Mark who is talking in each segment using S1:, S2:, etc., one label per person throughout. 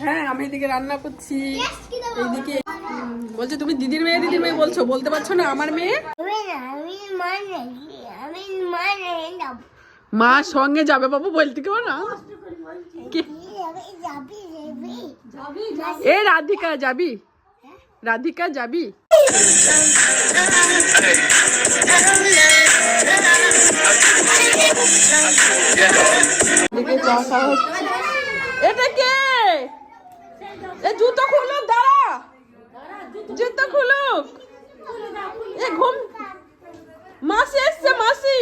S1: হ্যাঁ আমি এদিকে রান্না করছি। এইদিকে বলছে তুমি দিদির মেয়ে দিদির মেয়ে বলছো বলতে পারছ না আমার মেয়ে?
S2: আমি না আমি আমি যাব।
S1: মা সঙ্গে যাবে বাবু বলতে কেউ না। এ রাধিকা যাবি। রাধিকা যাবি। এটা কে? এ জুতো খুলুক দাঁড়া। জুতো খুলুক। এ ঘুম। মাসি এসছে মাসি।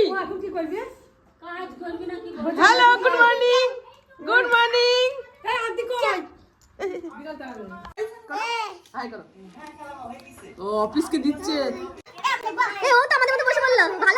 S1: Hello good morning good morning ও অফিসকে দিচ্ছে।
S2: এ ও তো আমাদের মধ্যে বসে বলল। ভালো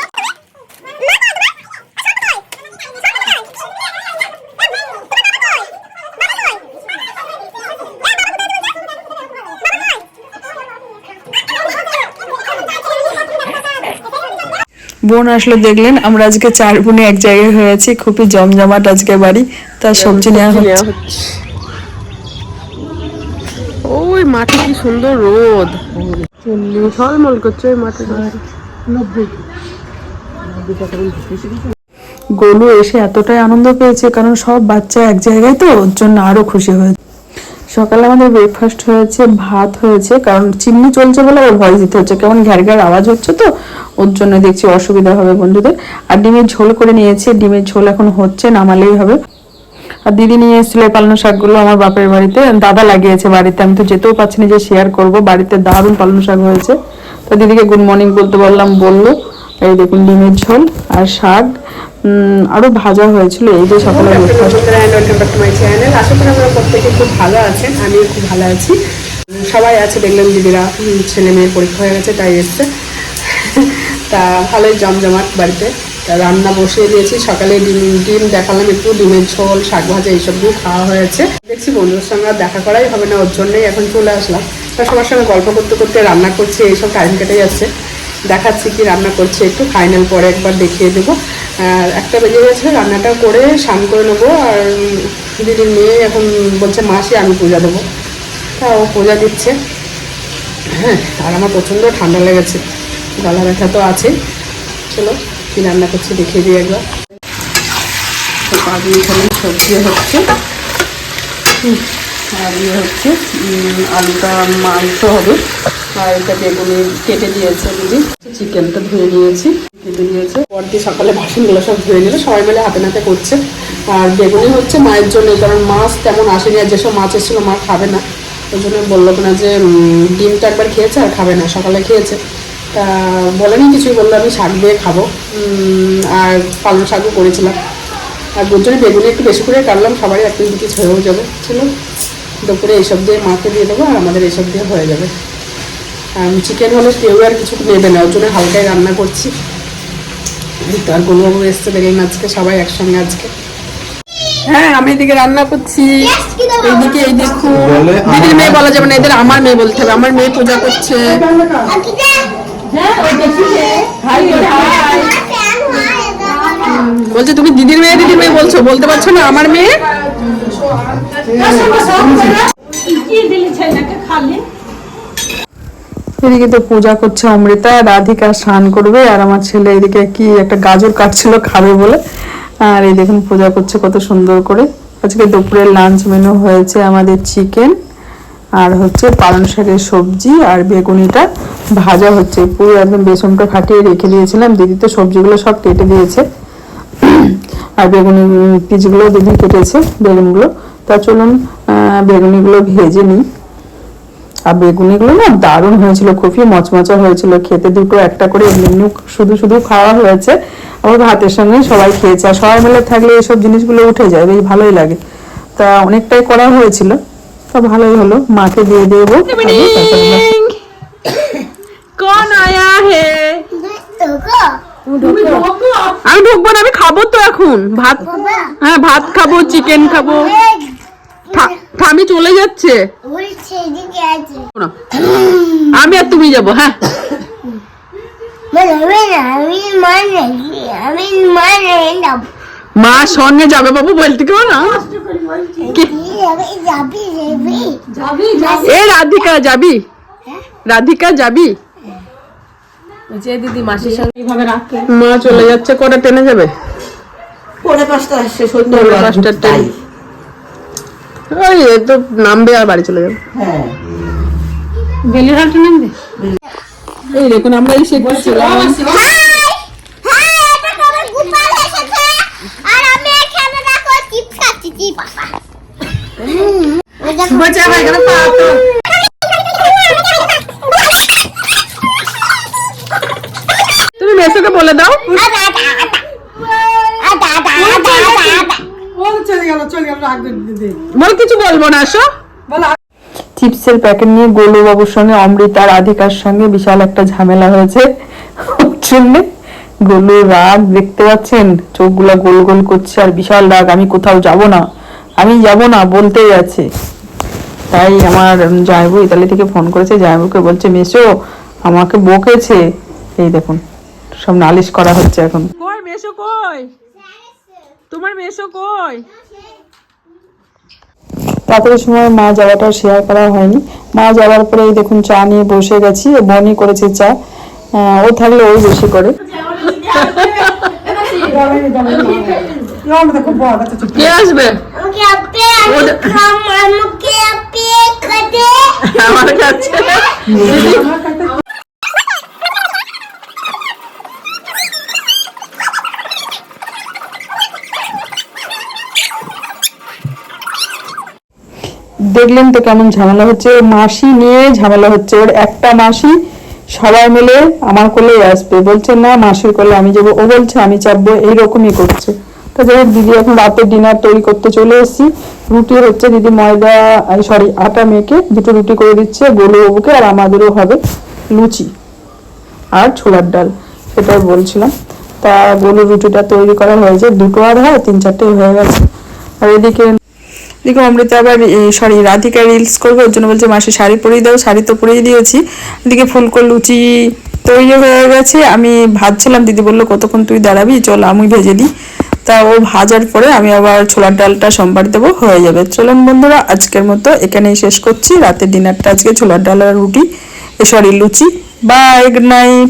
S3: বোন আসলে দেখলেন আমরা আজকে চার বোনে এক জায়গায় হয়ে আছি খুবই জমজমাট আজকে বাড়ি তার সবজি নেওয়া হচ্ছে।
S1: ওই মাঠে কি সুন্দর রোদ। ঝলমল করছে ওই মাঠে।
S3: গোলু এসে এতটাই আনন্দ পেয়েছে কারণ সব বাচ্চা এক জায়গায় তো ওর জন্য আরও খুশি হয়েছে। সকালে আমাদের ব্রেকফাস্ট হয়েছে, ভাত হয়েছে, কারণ চিমনি চলছে বলে ওর ভয়েস দিতে হচ্ছে। কেমন ঘ্যার ঘ্যার আওয়াজ হচ্ছে তো, ওর জন্য দেখছি অসুবিধা হবে বন্ধুদের। আর ডিমের ঝোল করে নিয়েছে, ডিমের ঝোল এখন হচ্ছে, নামালেই হবে। আর দিদি নিয়ে এসেছিল এই পালং শাকগুলো আমার বাপের বাড়িতে, দাদা লাগিয়েছে বাড়িতে, আমি তো যেতেও পারছি না যে শেয়ার করব, বাড়িতে দারুণ পালং শাক হয়েছে। তো দিদিকে গুড মর্নিং বলতে বললাম, বলল এই দেখুন ডিমের ঝোল আর শাক উম, আরও ভাজা হয়েছিল এই যে সকালে
S1: চ্যানেল আশা করি আপনারা প্রত্যেকে খুব ভালো আছেন আমিও খুব ভালো আছি। সবাই আছে দেখলাম দিদিরা ছেলে মেয়ের পরীক্ষা হয়ে গেছে তাই এসছে। তা ভালোই জমজমাট বাড়িতে। তা রান্না বসিয়ে দিয়েছি সকালে ডিম ডিম দেখালাম একটু ডিমের ঝোল শাক ভাজা এইসব দিয়ে খাওয়া হয়েছে। দেখছি বন্ধুর সঙ্গে দেখা করাই হবে না ওর জন্যই এখন চলে আসলাম। তা সবার সঙ্গে গল্প করতে করতে রান্না করছি এইসব টাইম কেটে যাচ্ছে। দেখাচ্ছি কি রান্না করছে। একটু ফাইনাল পরে একবার দেখিয়ে দেবো। আর একটা বেজে গেছে, রান্নাটা করে স্নান করে নেব। আর দিদির মেয়ে এখন বলছে, মাসি, আমি পূজা দেবো। তা ও পূজা দিচ্ছে। হ্যাঁ আর আমার প্রচণ্ড ঠান্ডা লেগেছে। গলা ব্যথা তো আছে চলো, কি রান্না করছি দেখিয়ে দিই একবার। তো এখানে সবজি হচ্ছে। আর ইয়ে হচ্ছে। আলুটা মাংস হবে। আর এটা বেগুনি কেটে দিয়েছে দিদি। চিকেনটা ধুয়ে নিয়েছি, কেটে দিয়ে সকালে বাসনগুলো সব ধুয়ে সবাই মিলে করছে। আর বেগুনি হচ্ছে মায়ের জন্য কারণ মাছ তেমন আসেনি আর যেসব মাছ এসেছিল মা খাবে না। ওই জন্য বলল না যে ডিমটা একবার খেয়েছে আর খাবে না, সকালে খেয়েছে। তা বলেনি কিছুই, বলল আমি শাক দিয়ে খাব। আর পালং শাকও করেছিলাম। আর জন্য বেগুনি একটু বেশি করে কাটলাম, সবারই এক পিস হয়েও যাবে। চলো দুপুরে এইসব দিয়ে মাকে দিয়ে দেবো আর আমাদের এইসব দিয়ে হয়ে যাবে। চিকেন হলে কেউ আর কিছু নেবে না ওর জন্য হালকায় রান্না করছি। আর গোলবাবু এসছে দেখলেন আজকে সবাই একসঙ্গে আজকে। হ্যাঁ আমি এদিকে রান্না করছি। এইদিকে এই দেখুন দিদির মেয়ে বলা যাবে না এদের আমার মেয়ে বলতে হবে আমার মেয়ে পূজা করছে। বলছে তুমি দিদির মেয়ে দিদির মেয়ে বলছো বলতে পারছ না আমার মেয়ে?
S3: এদিকে তো পূজা করছে অমৃতা, রাধিকা স্নান করবে, আর আমার ছেলে এদিকে কি একটা গাজর কাটছিল খাবে বলে। আর এই দেখুন পূজা করছে কত সুন্দর করে। আজকে দুপুরের লাঞ্চ মেনু হয়েছে আমাদের চিকেন আর হচ্ছে পালং শাকের সবজি, আর বেগুনিটা ভাজা হচ্ছে। পুরো একদম বেসনটা ফাটিয়ে রেখে দিয়েছিলাম। দিদি তো সবজিগুলো সব কেটে দিয়েছে। আর বেগুনি পিসগুলো দিদি কেটেছে, বেগুনগুলো। তা চলুন বেগুনিগুলো ভেজে নিই। আর বেগুনিগুলো না দারুণ হয়েছিল খুবই মচমচা হয়েছিল। খেতে দুটো একটা করে এমনি শুধু শুধু খাওয়া হয়েছে। আবার ভাতের সঙ্গে সবাই খেয়েছে। আর সবাই মিলে থাকলে এসব জিনিসগুলো উঠে যায় বেশ ভালোই লাগে। তা অনেকটাই করা হয়েছিল তা ভালোই হলো। মাকে দিয়ে দেবো।
S1: কোন আয়া হে? আমি ঢুকবো না আমি খাব তো এখন। ভাত হ্যাঁ ভাত খাব চিকেন খাব। থা- থামি চলে যাচ্ছে। আমি আর তুমি যাব হ্যাঁ?
S2: আমি না আমি আমি যাব?
S3: মা সঙ্গে যাবে বাবু বলতে কেউ না। এ রাধিকা যাবি? রাধিকা যাবি?
S1: যে দিদি মাসির সঙ্গে এইভাবে রাখে?
S3: মা চলে যাচ্ছে কটা টেনে যাবে?
S4: পৌনে পাঁচটা
S3: পৌনে
S4: হবে
S3: পাঁচটার
S4: তাই।
S3: ওই তো নামবে আর বাড়ি চলে যাবে।
S4: হ্যাঁ।
S1: নামবে?
S3: এই দেখুন আমরা এই ছিলাম বাচ্চা ভাই কেন তুমি মেসোকে বলে দাও। বল কিছু বলব না আসো। চিপসের প্যাকেট নিয়ে গোলু বাবুর সঙ্গে অমৃতা রাধিকার সঙ্গে বিশাল একটা ঝামেলা হয়েছে। ওর জন্য গোলু রাগ দেখতে পাচ্ছেন? চোখগুলো গোল গোল করছে আর বিশাল রাগ আমি কোথাও যাব না। আমি যাব না বলতেই আছে তাই আমার জায়বু ইতালি থেকে ফোন করেছে জায়বুকে বলছে মেসো আমাকে বকেছে। এই দেখুন সব নালিশ করা হচ্ছে এখন। কই মেসো কই? তোমার মেসো কই? রাতের সময় মা যাওয়াটা শেয়ার করা হয়নি। মা যাওয়ার পরে এই দেখুন চা নিয়ে বসে গেছি বনি করেছে চা। ও থাকলে ওই বেশি করে। কে আসবে? আমার কাছে দেখলেন তো কেমন ঝামেলা হচ্ছে? মাসি নিয়ে ঝামেলা হচ্ছে। ওর একটা মাসি, সবাই মিলে আমার কোলে আসবে। বলছে, না, মাসির কোলে আমি যাব। ও বলছে, আমি চাপবো। এইরকমই করছে। তো যাই দিদি এখন রাতের ডিনার তৈরি করতে চলে এসেছি। রুটি হচ্ছে দিদি ময়দা সরি আটা মেখে দুটো রুটি করে দিচ্ছে গোলু বাবুকে আর আমাদেরও হবে লুচি আর ছোলার ডাল, সেটাই বলছিলাম। তা গোলু রুটিটা তৈরি করা হয়েছে। দুটো আর হয় তিন চারটে হয়ে গেছে। আর এদিকে এদিকে অমৃতা আবার সরি রাধিকা রিলস করবে, ওর জন্য বলছে, মাসে শাড়ি পরিয়ে দাও, শাড়ি তো পরিয়ে দিয়েছি। এদিকে ফুলকো লুচি তৈরি হয়ে গেছে। আমি ভাবছিলাম, দিদি বলল, কতক্ষণ তুই দাঁড়াবি? চল, আমি ভেজে দিই তা ও ভাজার পরে আমি আবার ছোলার ডালটা সোমবার দেবো, হয়ে যাবে। চলুন বন্ধুরা, আজকের মতো এখানেই শেষ করছি। রাতের ডিনারটা আজকে ছোলার ডাল আর রুটি সরি লুচি। Bye good night